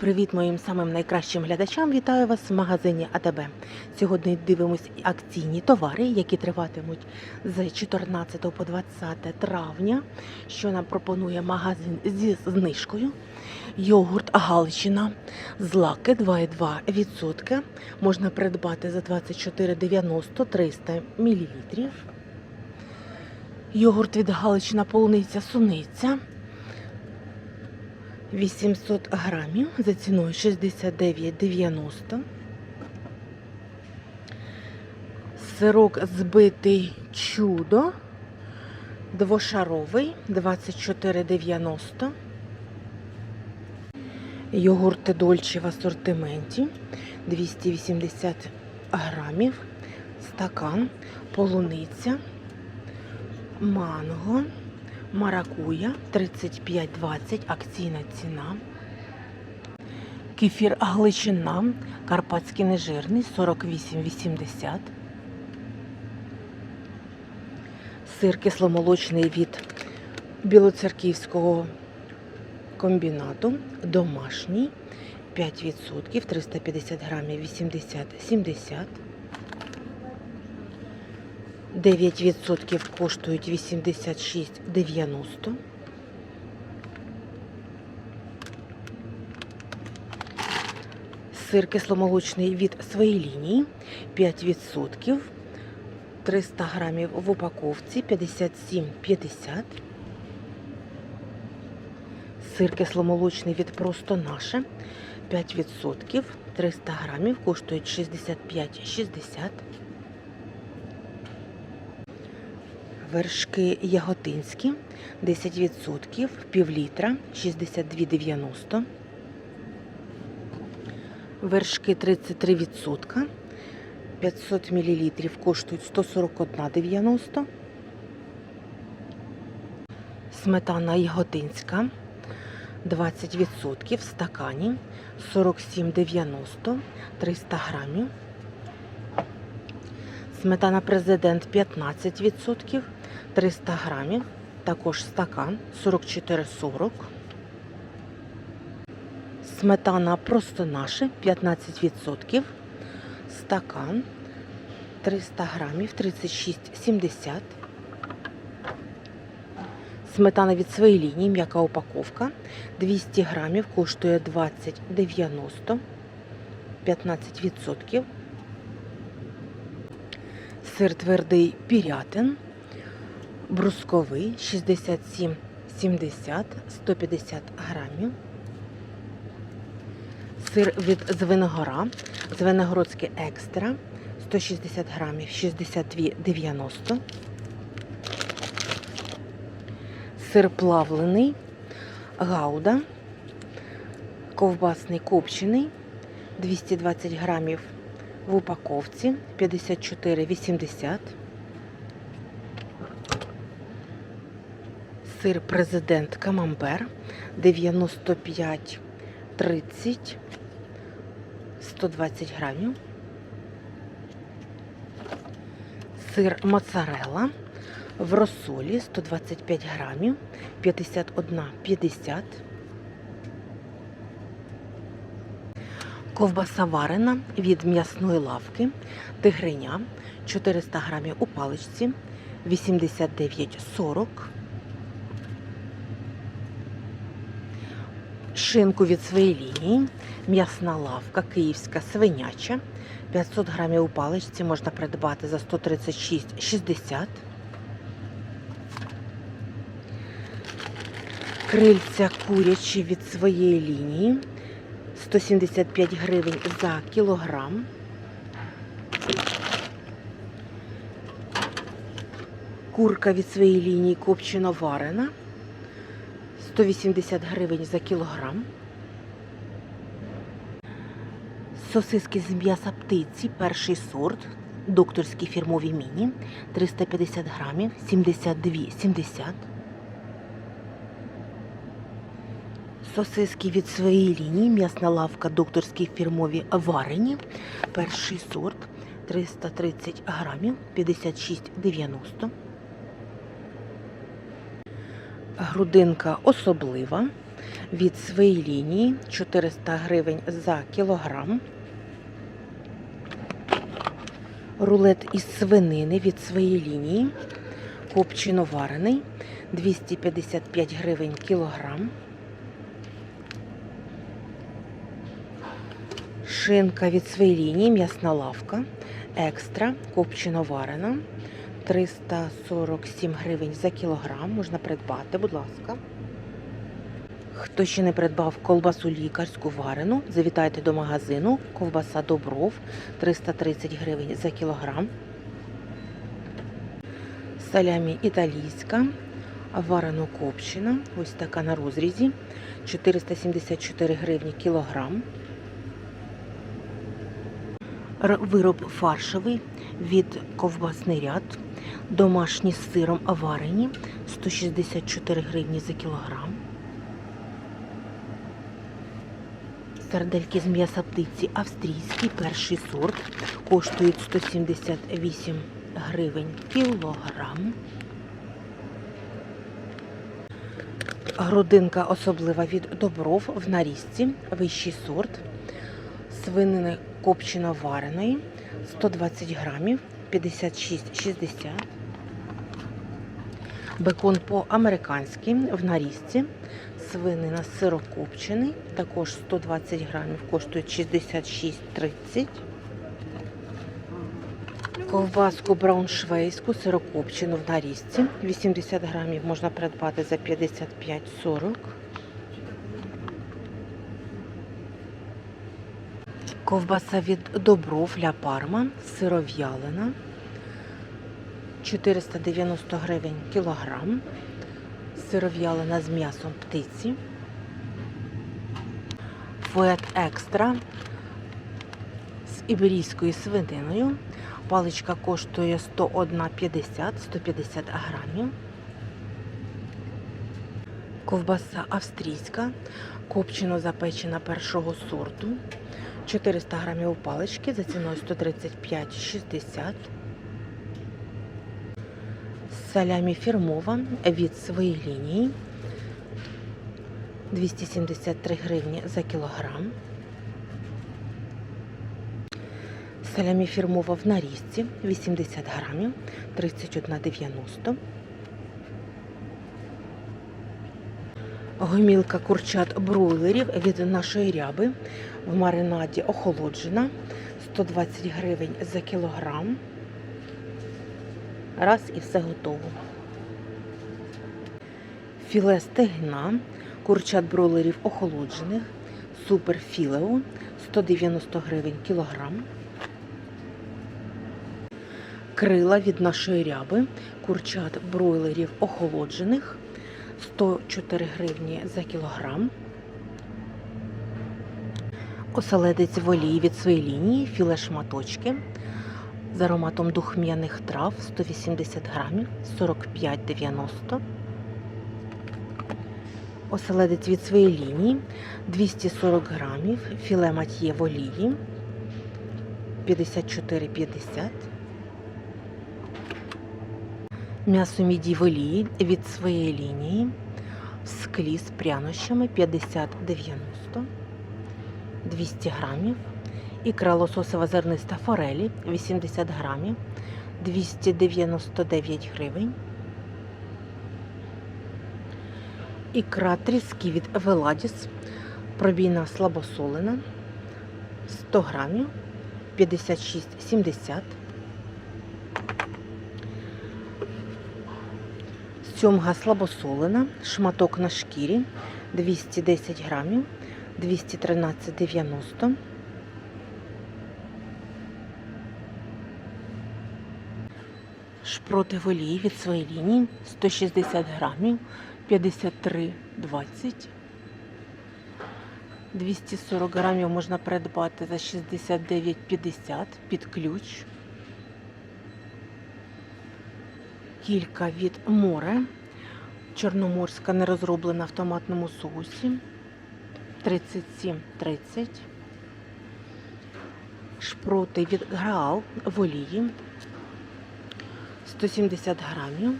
Привіт моїм самим найкращим глядачам! Вітаю вас в магазині АТБ. Сьогодні дивимось акційні товари, які триватимуть з 14 по 20 травня. Що нам пропонує магазин зі знижкою. Йогурт Галичина з лаки 2,2% можна придбати за 24,90 300 мл. Йогурт від Галичина полуниця суниця 800 грамів за ціною 69,90. Сирок збитий чудо двошаровий 24,90. Йогурти Дольче в асортименті 280 грамів. Стакан, полуниця, манго. Маракуя 35,20 акційна ціна. Кефір Гличина, карпатський нежирний 48,80. Сир кисломолочний від білоцерківського комбінату. Домашній 5%, 350 грамів 80-70. 9% коштують 86,90. Сир кисломолочний від своєї лінії 5%. 300 грамів в упаковці 57,50. Сир кисломолочний від просто наше 5%. 300 грамів коштують 65,60. Вершки яготинські 10%, пів літра 62,90. Вершки 33%, 500 мл коштують 141,90. Сметана яготинська 20% в стакані 47,90 300 грамів. Сметана президент 15%, 300 грамів, також стакан 44,40. Сметана просто наше 15%, стакан 300 грамів 36,70. Сметана від своєї лінії, м'яка упаковка 200 грамів, коштує 20,90, 15%. Сир твердий пірятин, брусковий 67,70, 150 грамів. Сир від Звенигора, Звенигородський екстра 160 грамів 62,90. Сир плавлений, гауда, ковбасний копчений 220 грамів в упаковці 54,80. Сир президент Камамбер 95,30 120 грамів. Сир моцарелла в розсолі 125 грамів 51,50 Ковбаса варена від м'ясної лавки, тигриня 400 грамів у паличці 89,40. Шинку від своєї лінії, м'ясна лавка, київська свиняча 500 грамів у паличці можна придбати за 136,60. Крильця курячі від своєї лінії 175 гривень за кілограм. Курка від своєї лінії копчено варена 180 гривень за кілограм. Сосиски з м'яса птиці, перший сорт, докторські фірмові міні 350 грамів 72,70. Сосиски від своєї лінії, м'ясна лавка, докторські фірмові варені. Перший сорт 330 грамів 56,90. Грудинка особлива від своєї лінії 400 гривень за кілограм. Рулет із свинини від своєї лінії. Копчено варений 255 гривень кілограм. Шинка від своєї лінії, м'ясна лавка. Екстра, копчено варена. 347 гривень за кілограм. Можна придбати, будь ласка. Хто ще не придбав колбасу лікарську варену, завітайте до магазину. Ковбаса Добров 330 гривень за кілограм. Салямі італійська, варено копчена. Ось така на розрізі. 474 гривні кілограм. Вироб фаршевий від ковбасний ряд. Домашні з сиром варені 164 гривні за кілограм. Сардельки з м'яса птиці австрійський перший сорт коштують 178 гривень кілограм. Грудинка особлива від добров в нарізці, вищий сорт. Свинини копчено вареної 120 грамів 56,60. Бекон по-американськи в нарізці. Свинина сирокопчений, також 120 грамів, коштує 66,30. Ковбаску брауншвейську сирокопчену в нарізці. 80 грамів можна придбати за 55,40. Ковбаса від Добров Ля Парма, сиров'ялина. 490 гривень кілограм. Сиров'ялина з м'ясом птиці. Фует екстра з іберійською свининою. Паличка коштує 101,50 150 грамів. Ковбаса австрійська, копчено запечена першого сорту. 400 грамів палички за ціною 135,60. Салямі фірмова від своєї лінії 273 гривні за кілограм. Салямі фірмова в нарізці 80 грамів 31,90. Гомілка курчат бройлерів від нашої ряби в маринаді охолоджена 120 гривень за кілограм. Раз і все готово. Філе стегна, курчат бройлерів охолоджених, супер філео 190 гривень кілограм. Крила від нашої ряби, курчат бройлерів охолоджених 104 гривні за кілограм. Оселедець в олії від своєї лінії, філе шматочки з ароматом духмяних трав 180 грамів 45,90. Оселедець від своєї лінії 240 грамів, філе матьє в олії 54,50. М'ясо міді в олії від своєї лінії в склі з прянощами 50,90 200 грамів. Ікра лососева зерниста форелі 80 грамів 299 гривень. Ікра тріски від Веладіс пробійна слабосолена 100 грамів 56,70 Сьомга слабосолена, шматок на шкірі 210 грамів 213,90 Шпроти в олії від своєї лінії 160 грамів 53,20 240 грамів можна придбати за 69,50 під ключ. Кілька від море. Чорноморська нерозроблена в томатному соусі. 37,30. Шпроти від Граал в олії. 170 грамів.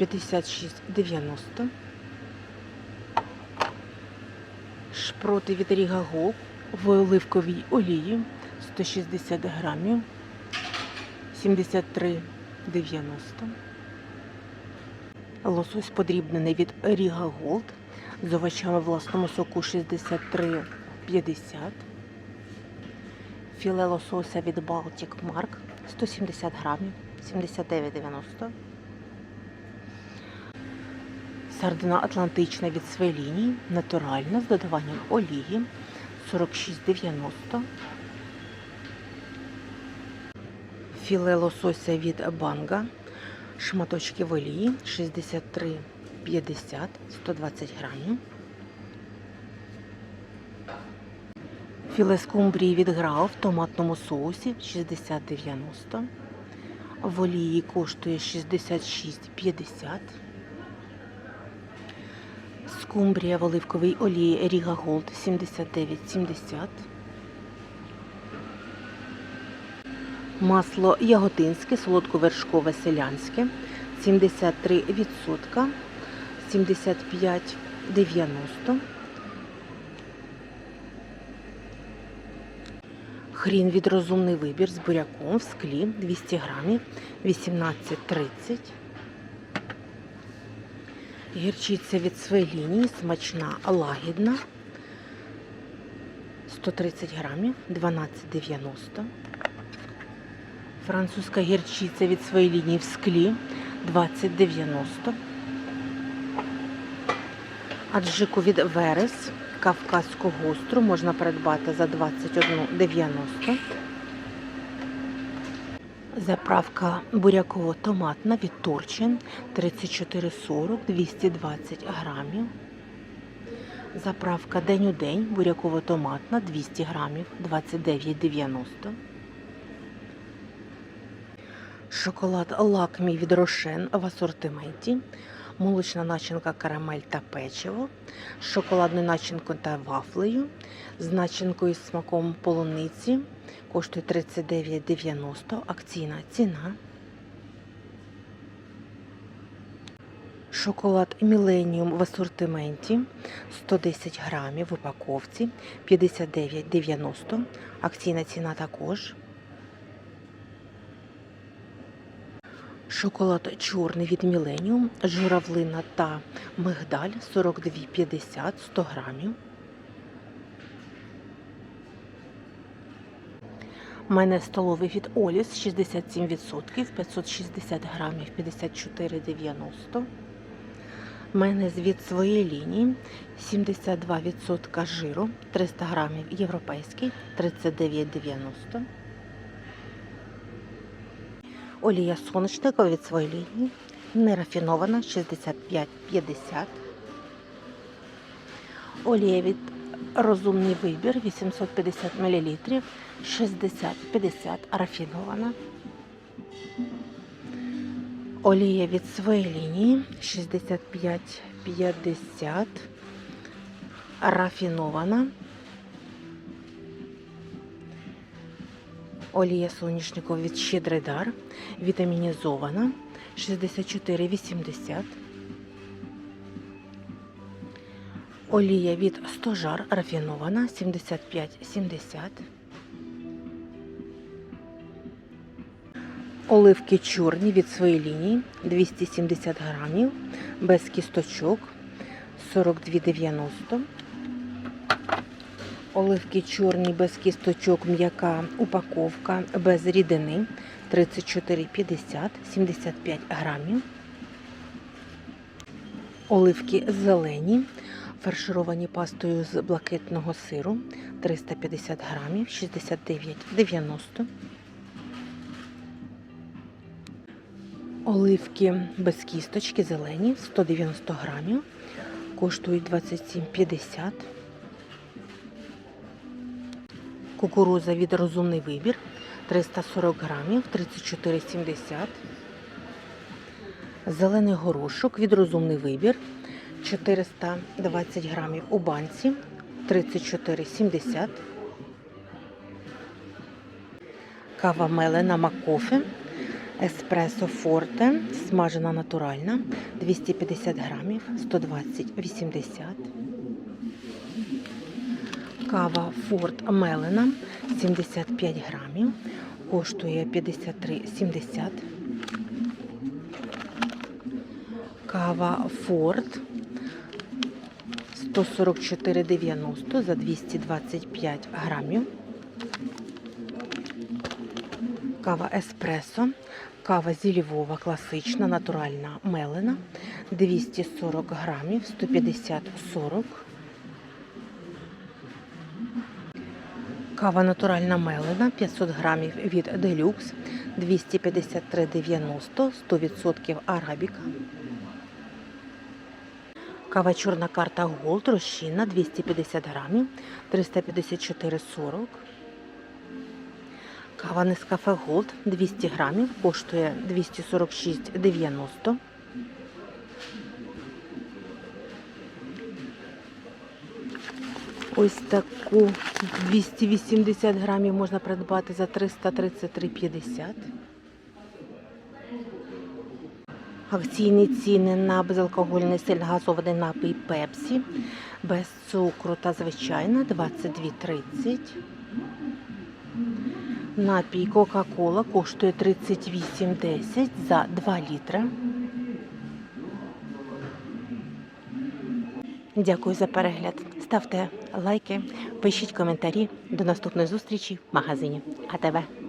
56,90. Шпроти від Рігагол в оливковій олії 160 грамів 73,90. Лосось подрібнений від Ріга Голд з овочами власному соку 63,50. Філе лосося від Baltic Mark 170 грамів 79,90. Сардина Атлантична від Свеліні натуральна з додаванням олії 46,90. Філе лосося від Банга. Шматочки в олії 63,50 120 грамів. Філе скумбрії від Грау в томатному соусі 60,90. В олії коштує 66,50. Скумбрія в оливковій олії Ріга Голд 79,70. Масло яготинське, солодковершкове селянське 73%, 75,90. Хрін від розумний вибір з буряком в склі 200 грамів 18,30. Гірчиця від своєї лінії смачна лагідна 130 грамів 12,90. Французька гірчиця від своєї лінії в склі 20,90. Аджику від Верес Кавказьку гостру можна придбати за 21,90. Заправка буряково-томатна від Торчин 34,40 220 грамів. Заправка день у день буряково-томатна 200 грамів 29,90. Шоколад лакмі від Рошен в асортименті. Молочна начинка карамель та печиво, з шоколадною начинкою та вафлею, з начинкою з смаком полуниці. Коштує 39,90 акційна ціна. Шоколад Міленіум в асортименті 110 грамів в упаковці 59,90. Акційна ціна також. Шоколад чорний від Міленіум, журавлина та мигдаль 42,50 100 грамів. Мене столовий від Оліс 67%, 560 грамів 54,90. У мене від своєї лінії 72% жиру, 300 грамів європейський, 39,90. Олія соняшникова від своєї лінії, нерафінована 65,50. Олія від розумний вибір 850 мл 60-50 рафінована. Олія від своєї лінії 65,50 рафінована. Олія соняшникова від Щедрий дар, вітамінізована 64,80. Олія від Стожар рафінована 75,70. Оливки чорні від своєї лінії 270 грамів, без кісточок 42,90. Оливки чорні без кісточок, м'яка упаковка без рідини 34,50, 75 грамів. Оливки зелені, фаршировані пастою з блакитного сиру 350 грамів, 69,90. Оливки без кісточки зелені 190 грамів, коштують 27,50. Кукуруза від розумний вибір 340 грамів, 34,70. Зелений горошок від розумний вибір 420 грамів у банці 34,70. Кава мелена Макофе. Еспресо Форте, смажена натуральна, 250 грамів, 120,80. Кава Форт Мелена 75 грамів. Коштує 53,70. Кава Форт 144,90 за 225 грамів. Кава Еспресо. Кава зі класична, натуральна мелена. 240 грамів, 150-40. Кава натуральна мелена 500 грамів від Deluxe 253,90 100% арабіка. Кава чорна карта Gold розчинна 250 грамів 354,40. Кава Нескафе Gold 200 грамів коштує 246,90. Ось таку 280 грамів можна придбати за 333,50. Акційні ціни на безалкогольний сильногазований напій Пепсі без цукру та звичайна 22,30. Напій Кока-Кола коштує 38,10 за 2 літри. Дякую за перегляд. Ставте лайки, пишіть коментарі. До наступної зустрічі в магазині АТВ.